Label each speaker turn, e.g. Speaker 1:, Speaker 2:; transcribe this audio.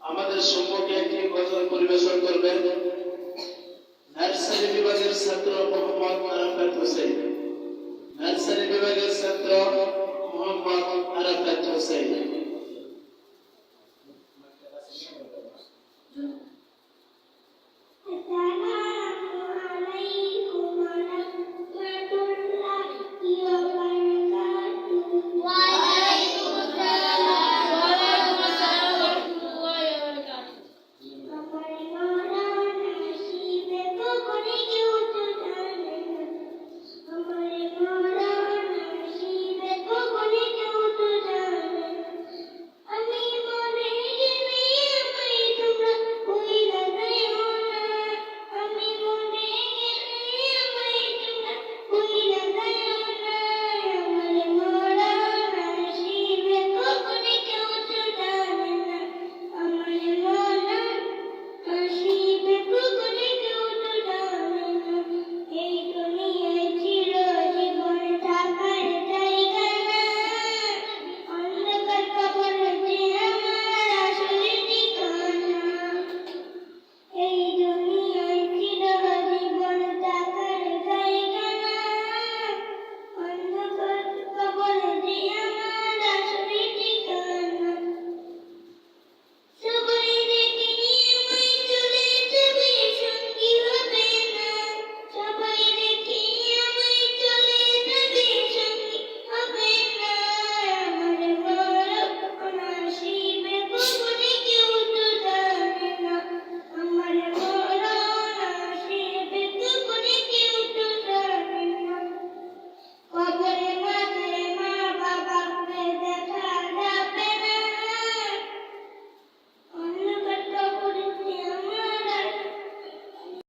Speaker 1: আমাদের সম্মুখে একটি গজল পরিবেশন করবেন। নার্সারি বিভাগের ছাত্র